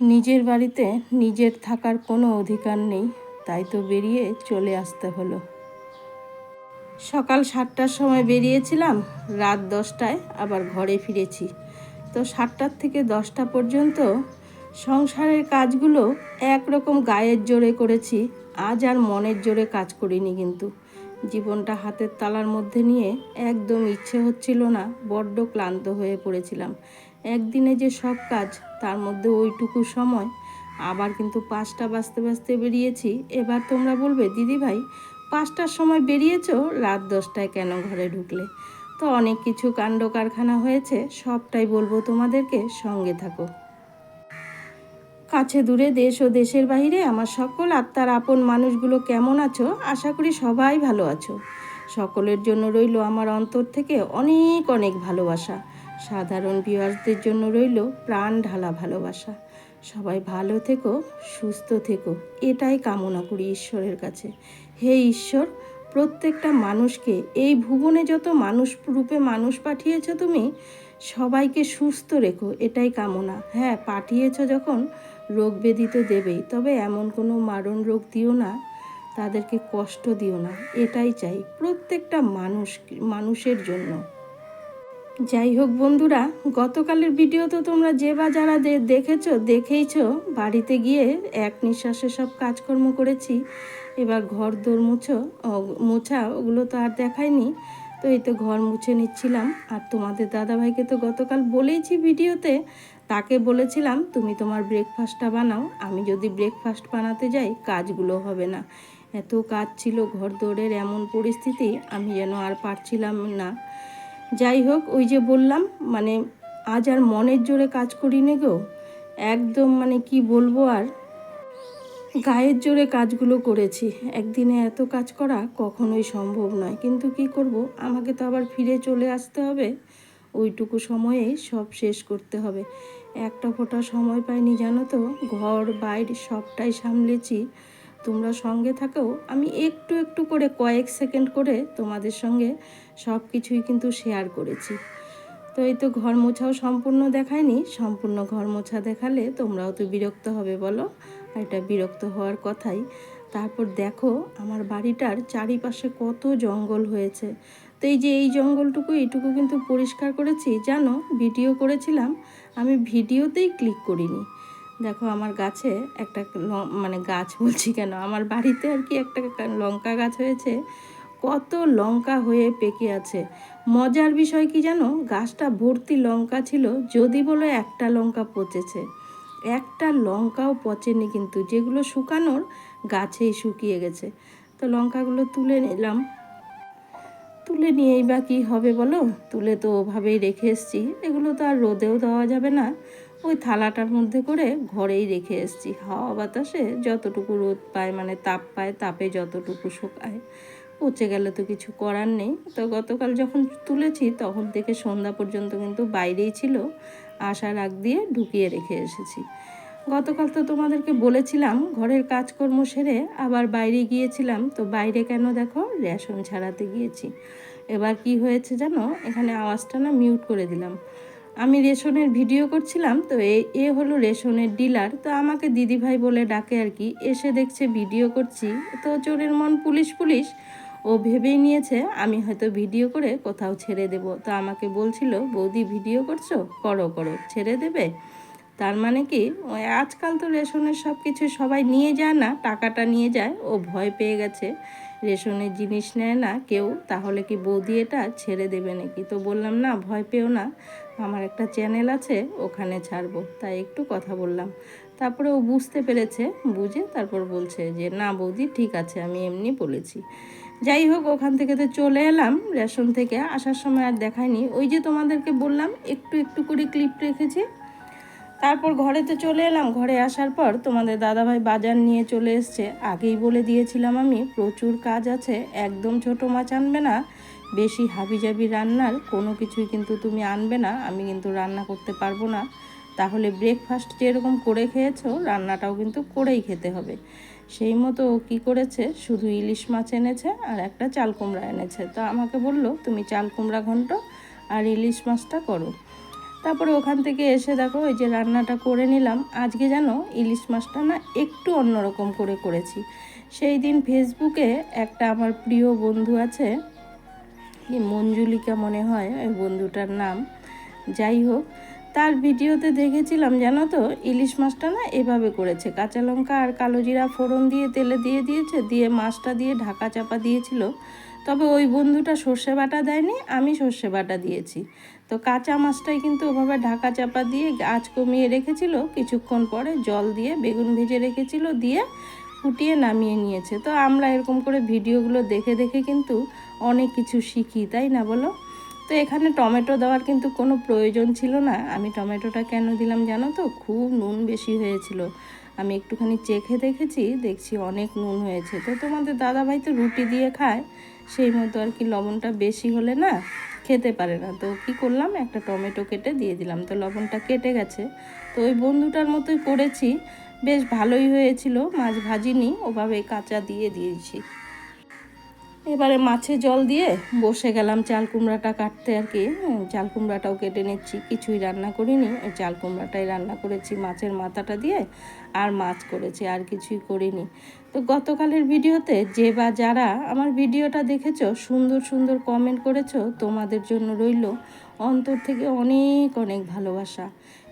নিজের বাড়িতে নিজের থাকার কোনো অধিকার নেই, তাই তো বেরিয়ে চলে আসতে হলো। সকাল সাতটার সময় বেরিয়েছিলাম, রাত দশটায় আবার ঘরে ফিরেছি। তো সাতটার থেকে দশটা পর্যন্ত সংসারের কাজগুলো একরকম গায়ের জোরে করেছি, আজ আর মনের জোরে কাজ করিনি কিন্তু। জীবনটা হাতের তালার মধ্যে নিয়ে একদম ইচ্ছে হচ্ছিল না, বড্ড ক্লান্ত হয়ে পড়েছিলাম। একদিনে যে সব কাজ, তার মধ্যে ওইটুকু সময়। আবার কিন্তু পাঁচটা বাজতে বাজতে বেরিয়েছি। এবার তোমরা বলবে দিদি ভাই পাঁচটার সময় বেরিয়েছো? রাত দশটায় কেন ঘরে ঢুকলে? তো অনেক কিছু কাণ্ড কারখানা হয়েছে, সবটাই বলব তোমাদেরকে, সঙ্গে থাকো। কাছে দূরে দেশ ও দেশের বাইরে আমার সকল আত্মার আপন মানুষগুলো কেমন আছো? আশা করি সবাই ভালো আছো। সকলের জন্য রইল আমার অন্তর থেকে অনেক অনেক ভালোবাসা। সাধারণ ভিউয়ার্সদের জন্য রইল প্রাণ ঢালা ভালোবাসা। সবাই ভালো থেকো, সুস্থ থেকো, এটাই কামনা করি ঈশ্বরের কাছে। হে ঈশ্বর, প্রত্যেকটা মানুষকে, এই ভুবনে যত মানুষ, রূপে মানুষ পাঠিয়েছ তুমি, সবাইকে সুস্থ রেখো, এটাই কামনা। হ্যাঁ পাঠিয়েছ যখন, রোগ ব্যাধি তো দেবেই তবে এমন কোনো মারণ রোগ দিও না, তাদেরকে কষ্ট দিও না, এটাই চাই প্রত্যেকটা মানুষ, মানুষের জন্য। যাই হোক বন্ধুরা, গতকালের ভিডিও তো তোমরা যে বা যারা দেখেছ, দেখেইছো, বাড়িতে গিয়ে এক নিঃশ্বাসে সব কাজকর্ম করেছি। এবার ঘর দোর মুছো মোছা, ওগুলো তো আর দেখায়নি তো এই তো ঘর মুছে নিচ্ছিলাম। আর তোমাদের দাদাভাইকে তো গতকাল বলেইছি ভিডিওতে, তাকে বলেছিলাম, তুমি তোমার ব্রেকফাস্টটা বানাও। আমি যদি ব্রেকফাস্ট বানাতে যাই, কাজগুলো হবে না। এত কাজ ছিল ঘর দৌড়ের এমন পরিস্থিতি, আমি যেন আর পারছিলাম না। যাই হোক, ওই যে বললাম মানে আজ আর মনের জোরে কাজ করি নে গো। একদম মানে কি বলব আর, গায়ের জোরে কাজগুলো করেছি। একদিনে এত কাজ করা কখনোই সম্ভব নয়। কিন্তু কি করব, আমাকে তো আবার ফিরে চলে আসতে হবে। ওইটুকু সময়ে সব শেষ করতে হবে। একটা ফোঁটা সময় পাইনি জানো তো, ঘর, বাইরে সবটাই সামলেছি। তোমরা সঙ্গে থাকেও, আমি একটু একটু করে কয়েক সেকেন্ড করে তোমাদের সঙ্গে সব কিছুই কিন্তু শেয়ার করেছি। তো এই তো ঘর মোছাও সম্পূর্ণ দেখায়নি, সম্পূর্ণ ঘর মোছা দেখালে তোমরাও তো বিরক্ত হবে বলো, আর এটা বিরক্ত হওয়ার কথাই। তারপর দেখো, আমার বাড়িটার চারিপাশে কত জঙ্গল হয়েছে। তো এই যে এই জঙ্গলটুকু, এইটুকু কিন্তু পরিষ্কার করেছি। জানো ভিডিও করেছিলাম, আমি ভিডিওতেই ক্লিক করিনি। দেখো আমার গাছে একটা মানে গাছ বলছি কেন? আমার বাড়িতে আর কি একটা লঙ্কা গাছ হয়েছে। কত লঙ্কা হয়ে পেকে আছে। মজার বিষয় কি জানো? গাছটা ভর্তি লঙ্কা ছিল যদি বলে একটা লঙ্কা পচেছে। একটা লঙ্কাও পচেনি কিন্তু। যেগুলো শুকানোর গাছেই শুকিয়ে গেছে। তো লঙ্কাগুলো তুলে নিলাম। তুলে নিয়েই বা কী হবে বলো? তুলে তো ওভাবেই রেখে এসছি। এগুলো তো আর রোদেও দেওয়া যাবে না। ওই থালাটার মধ্যে করে ঘরেই রেখে এসছি। হাওয়া বাতাসে যতটুকু রোদ পায় মানে তাপ পায়, তাপে যতটুকু শুকায়। পচে গেলে তো কিছু করার নেই। তো গতকাল যখন তুলেছি, তখন থেকে সন্ধ্যা পর্যন্ত কিন্তু বাইরেই ছিল। আসার আগ দিয়ে ঢুকিয়ে রেখে এসেছি। গতকাল তো তোমাদেরকে বলেছিলাম, ঘরের কাজকর্ম সেরে আবার বাইরে গিয়েছিলাম। তো বাইরে কেন দেখো? রেশন ছাড়াতে গিয়েছি। এবার কি হয়েছে জানো? এখানে আওয়াজটা না মিউট করে দিলাম। আমি রেশনের ভিডিও করছিলাম, তো এ এ হলো রেশনের ডিলার। তো আমাকে দিদিভাই বলে ডাকে আর কি, এসে দেখছে ভিডিও করছি। তো চোরের মন পুলিশ পুলিশ, ও ভেবেই নিয়েছে আমি হয়তো ভিডিও করে কোথাও ছেড়ে দেব। তো আমাকে বলছিল, বৌদি, ভিডিও করছ? করো করো, ছেড়ে দেবে? তার মানে কি আজকাল তো রেশনের সব কিছু সবাই নিয়ে যায় না, টাকাটা নিয়ে যায়, ও ভয় পেয়ে গেছে। রেশনের জিনিস নেয় না কেউ, তাহলে কি বৌদি এটা ছেড়ে দেবে নাকি? তো বললাম, না, ভয় পেও না, আমার একটা চ্যানেল আছে, ওখানে ছাড়বো। তাই একটু কথা বললাম। তারপরে ও বুঝতে পেরেছে, বুঝে তারপর বলছে যে, না, বৌদি, ঠিক আছে, আমি এমনি বলেছি। যাই হোক, ওখান থেকে তো চলে এলাম, রেশন থেকে। আসার সময় আর দেখায়নি। ওই যে তোমাদেরকে বললাম, একটু একটু করে ক্লিপ রেখেছি। তারপর ঘরেতে চলে এলাম। ঘরে আসার পর তোমাদের দাদাভাই বাজার নিয়ে চলে এসছে। আগেই বলে দিয়েছিলাম আমি, প্রচুর কাজ আছে, একদম ছোট মাছ আনবে না। বেশি হাবিজাবি রান্নার কোনো কিছুই কিন্তু তুমি আনবে না, আমি কিন্তু রান্না করতে পারব না। তাহলে ব্রেকফাস্ট যেরকম করে খেয়েছো, রান্নাটাও কিন্তু করেই খেতে হবে। সেই মতো ও কী করেছে, শুধু ইলিশ মাছ এনেছে আর একটা চাল কুমড়া এনেছে। তো আমাকে বলল, তুমি চাল কুমড়া ঘন্ট আর ইলিশ মাছটা করো। তারপরে ওখান থেকে এসে দেখো ওই যে রান্নাটা করে নিলাম। আজকে যেন ইলিশ মাছটা না একটু অন্যরকম করে করেছি। সেই দিন ফেসবুকে একটা আমার প্রিয় বন্ধু আছে মঞ্জুলিকা মনে হয়, ওই বন্ধুটার নাম। যাই হোক, তার ভিডিওতে দেখেছিলাম, জানো তো, ইলিশ মাছটা না এভাবে করেছে। কাঁচা লঙ্কা আর কালো জিরা ফোড়ন দিয়ে, তেলে দিয়ে দিয়েছে, দিয়ে মাছটা দিয়ে ঢাকা চাপা দিয়েছিল। তবে ওই বন্ধুটা সর্ষে বাটা দেয়নি, আমি সর্ষে বাটা দিয়েছি। তো কাঁচা মাছটাই কিন্তু ওভাবে ঢাকা চাপা দিয়ে আঁচ কমিয়ে রেখেছিল। কিছুক্ষণ পরে জল দিয়ে, বেগুন ভেজে রেখেছিল, দিয়ে ফুটিয়ে নামিয়ে নিয়েছে। তো আমরা এরকম করে ভিডিওগুলো দেখে দেখে কিন্তু অনেক কিছু শিখি, তাই না বলো? তো এখানে টমেটো দেওয়ার কিন্তু কোনো প্রয়োজন ছিল না। আমি টমেটোটা কেন দিলাম জানো তো? খুব নুন বেশি হয়েছিল। আমি একটুখানি চেখে দেখেছি, দেখছি অনেক নুন হয়েছে। তো তোমাদের দাদাভাই তো রুটি দিয়ে খায়, সেই মতো আর কি লবণটা বেশি হলে না খেতে পারে না। তো কি করলাম? একটা টমেটো কেটে দিয়ে দিলাম। তো লবণটা কেটে গেছে। তো ওই বন্ধুটার মতোই করেছি। বেশ ভালোই হয়েছিল। মাছ ভাজিনি। ওভাবে কাঁচা দিয়ে দিয়েছি। এবারে মাছে জল দিয়ে বসে গেলাম চাল কুমড়াটা কাটতে আর কি। চাল কুমড়াটাও কেটে নিচ্ছি, কিছুই রান্না করিনি। ওই চাল কুমড়াটাই রান্না করেছি মাছের মাথাটা দিয়ে, আর মাছ করেছি, আর কিছুই করিনি। তো গতকালের ভিডিওতে যে বা যারা আমার ভিডিওটা দেখেছ, সুন্দর সুন্দর কমেন্ট করেছ, তোমাদের জন্য রইল অন্তর থেকে অনেক অনেক ভালোবাসা।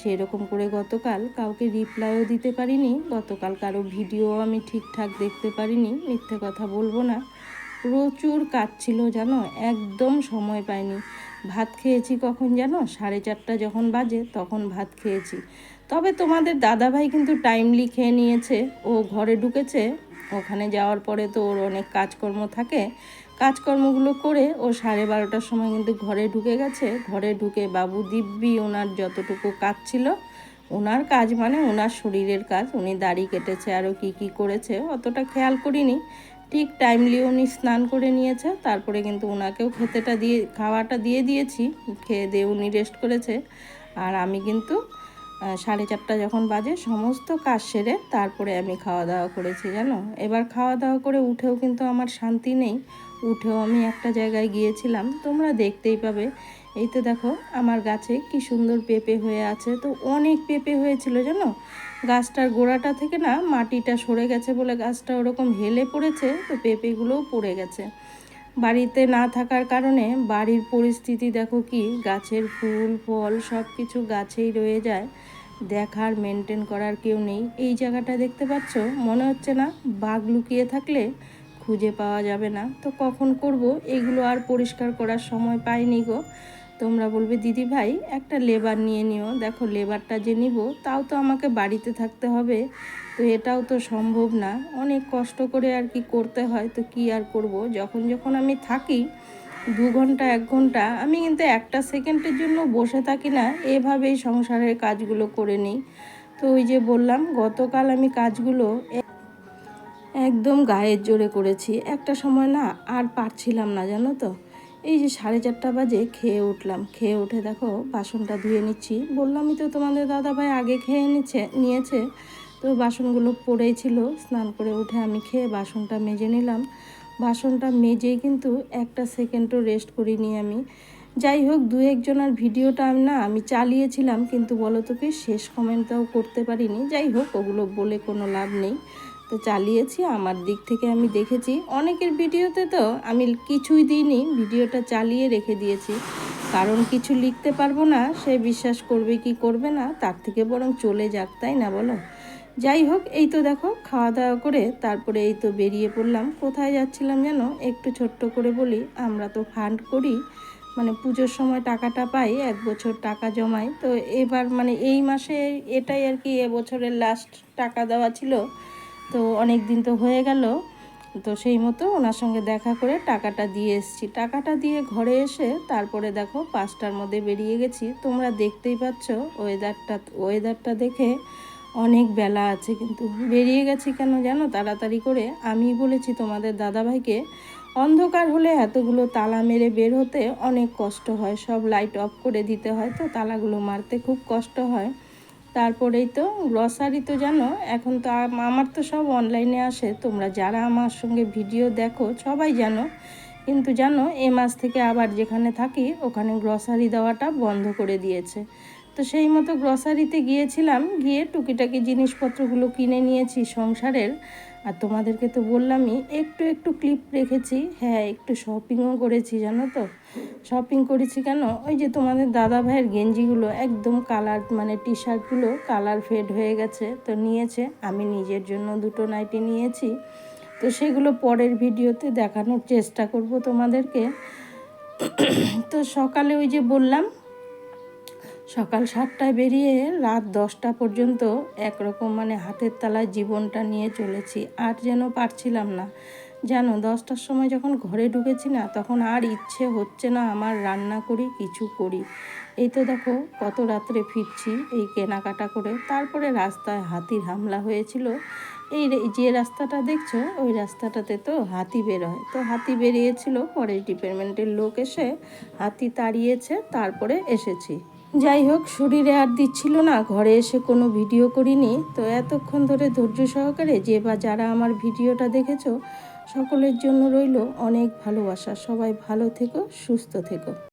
সেরকম করে গতকাল কাউকে রিপ্লাইও দিতে পারিনি, গতকাল কারও ভিডিও আমি ঠিকঠাক দেখতে পারিনি, মিথ্যে কথা বলব না। প্রচুর কাজ ছিল জানো? একদম সময় পাইনি। ভাত খেয়েছি কখন জানো? সাড়ে চারটা যখন বাজে তখন ভাত খেয়েছি। তবে তোমাদের দাদাভাই কিন্তু টাইমলি খেয়ে নিয়েছে। ও ঘরে ঢুকেছে। ওখানে যাওয়ার পরে তো ওর অনেক কাজকর্ম থাকে। কাজকর্মগুলো করে ও সাড়ে বারোটার সময় কিন্তু ঘরে ঢুকে গেছে। ঘরে ঢুকে বাবু দিব্যি ওনার যতটুকু কাজ ছিল, ওনার কাজ মানে ওনার শরীরের কাজ। উনি দাড়ি কেটেছে আরও কি কি করেছে, অতটা খেয়াল করিনি। ঠিক টাইমলি উনি স্নান করে নিয়েছে, তারপরে কিন্তু ওনাকেও খেতেটা দিয়ে, খাওয়াটা দিয়ে দিয়েছি, খেয়ে দিয়ে উনি রেস্ট করেছে। আর আমি কিন্তু সাড়ে চারটা যখন বাজে, সমস্ত কাজ সেরে তারপরে আমি খাওয়া দাওয়া করেছি, জানো? এবার খাওয়া দাওয়া করে উঠেও কিন্তু আমার শান্তি নেই। উঠেও আমি একটা জায়গায় গিয়েছিলাম, তোমরা দেখতেই পাবে। এই তো দেখো, আমার গাছে কি সুন্দর পেঁপে হয়ে আছে। তো অনেক পেঁপে হয়েছিল, জানো? গাছটার গোড়াটা থেকে না মাটিটা সরে গেছে বলে গাছটা ওরকম হেলে পড়েছে, তো পেঁপেগুলোও পড়ে গেছে। বাড়িতে না থাকার কারণে বাড়ির পরিস্থিতি দেখো কি, গাছের ফুল, ফল সব কিছু গাছেই রয়ে যায়। দেখার মেনটেন করার কেউ নেই। এই জায়গাটা দেখতে পাচ্ছ? মনে হচ্ছে না বাঘ লুকিয়ে থাকলে খুঁজে পাওয়া যাবে না। তো কখন করব? এগুলো আর পরিষ্কার করার সময় পাইনি গো। তোমরা বলবে, দিদি ভাই, একটা লেবার নিয়ে নিও। দেখো লেবারটা যে নিব, তাও তো আমাকে বাড়িতে থাকতে হবে। তো এটাও তো সম্ভব না। অনেক কষ্ট করে আর কি করতে হয়। তো কি আর করব? যখন যখন আমি থাকি, দু ঘণ্টা, এক ঘণ্টা, আমি কিন্তু একটা সেকেন্ডের জন্য বসে থাকি না। এভাবেই সংসারের কাজগুলো করে নিই। তো ওই যে বললাম, গতকাল আমি কাজগুলো একদম গায়ের জোরে করেছি। একটা সময় না আর পারছিলাম না, জানো তো? এই যে সাড়ে চারটা বাজে খেয়ে উঠলাম। খেয়ে উঠে দেখো বাসনটা ধুয়ে নিচ্ছি। বললামই তো তোমাদের দাদাভাই আগে খেয়ে নিচ্ছে, নিয়েছে। তো বাসনগুলো পড়েই ছিল, স্নান করে উঠে আমি খেয়ে বাসনটা মেজে নিলাম। বাসনটা মেজেই কিন্তু একটা সেকেন্ডও রেস্ট করিনি আমি। যাই হোক, দু একজনের ভিডিওটা আমি না, আমি চালিয়েছিলাম, কিন্তু বলো তো কি, শেষ কমেন্টটাও করতে পারিনি। যাই হোক, ওগুলো বলে কোনো লাভ নেই। তো চালিয়েছি, আমার দিক থেকে আমি দেখেছি। অনেকের ভিডিওতে তো আমি কিছুই দিইনি, ভিডিওটা চালিয়ে রেখে দিয়েছি। কারণ কিছু লিখতে পারব না, সে বিশ্বাস করবে কি করবে না, তার থেকে বরং চলে যাক, তাই না বলো? যাই হোক, এই তো দেখো, খাওয়া দাওয়া করে তারপরে এই তো বেরিয়ে পড়লাম। কোথায় যাচ্ছিলাম যেন? একটু ছোট্ট করে বলি, আমরা তো ফান্ড করি মানে পুজোর সময় টাকাটা পাই, এক বছর টাকা জমাই। তো এবার মানে এই মাসে এটাই আর কি এবছরের লাস্ট টাকা দেওয়া ছিল। তো অনেক দিন তো হয়ে গেল। তো সেই মতো ওনার সঙ্গে দেখা করে টাকাটা দিয়ে এসেছি। টাকাটা দিয়ে ঘরে এসে তারপরে দেখো পাঁচটার মধ্যে বেরিয়ে গেছি। তোমরা দেখতেই পাচ্ছ ওয়েদারটা ওয়েদারটা দেখে অনেক বেলা আছে। কিন্তু বেরিয়ে গেছি কেন জানো? তাড়াতাড়ি করে আমি বলেছি তোমাদের দাদাভাইকে, অন্ধকার হলে এতগুলো তালা মেরে বের হতে অনেক কষ্ট হয়। সব লাইট অফ করে দিতে হয়। তো তালাগুলো মারতে খুব কষ্ট হয়। তারপরেই তো গ্রসারি তো জানো, এখন তো আমার তো সব অনলাইনে আসে। তোমরা যারা আমার সঙ্গে ভিডিও দেখো, সবাই জানো। কিন্তু জানো, এ মাস থেকে আবার যেখানে থাকি, ওখানে গ্রসারি দেওয়াটা বন্ধ করে দিয়েছে। তো সেই মতো গ্রসারিতে গিয়েছিলাম, গিয়ে টুকিটাকি জিনিসপত্রগুলো কিনে নিয়েছি সংসারের। আর তোমাদেরকে তো বললামই, একটু একটু ক্লিপ রেখেছি হ্যাঁ একটু শপিংও করেছি, জানো তো? শপিং করেছি কেন? ওই যে তোমাদের দাদা ভাইয়ের গেঞ্জিগুলো, একদম কালার মানে টি শার্টগুলো কালার ফেড হয়ে গেছে, তো নিয়েছে। আমি নিজের জন্য দুটো নাইটি নিয়েছি। তো সেগুলো পরের ভিডিওতে দেখানোর চেষ্টা করব তোমাদেরকে। তো সকালে ওই যে বললাম সকাল সাতটায় বেরিয়ে রাত দশটা পর্যন্ত একরকম মানে হাতের তালায় জীবনটা নিয়ে চলেছি। আর যেন পারছিলাম না। জানো, দশটার সময় যখন ঘরে ঢুকেছি না, তখন আর ইচ্ছে হচ্ছে না আমার রান্না করি, কিছু করি। এই তো দেখো, কত রাত্রে ফিরছি এই কেনাকাটা করে। তারপরে রাস্তায় হাতির হামলা হয়েছিল। এই যে রাস্তাটা দেখছ, ওই রাস্তাটাতে তো হাতি বেরোয়। তো হাতি বেরিয়েছিল পরে ডিপার্টমেন্টের লোক এসে হাতি তাড়িয়েছে, তারপরে এসেছি। যাই হোক, শরীরে আর দিচ্ছিল না। ঘরে এসে কোনো ভিডিও করিনি। তো এতক্ষণ ধরে ধৈর্য সহকারে যে বা যারা আমার ভিডিওটা দেখেছ, সকলের জন্য রইল অনেক ভালোবাসা। সবাই ভালো থেকো, সুস্থ থেকো।